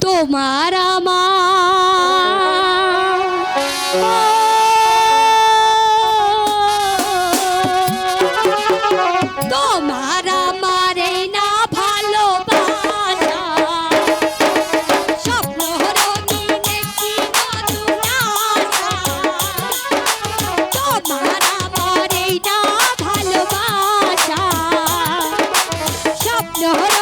তোমার আমার স্বপ্ন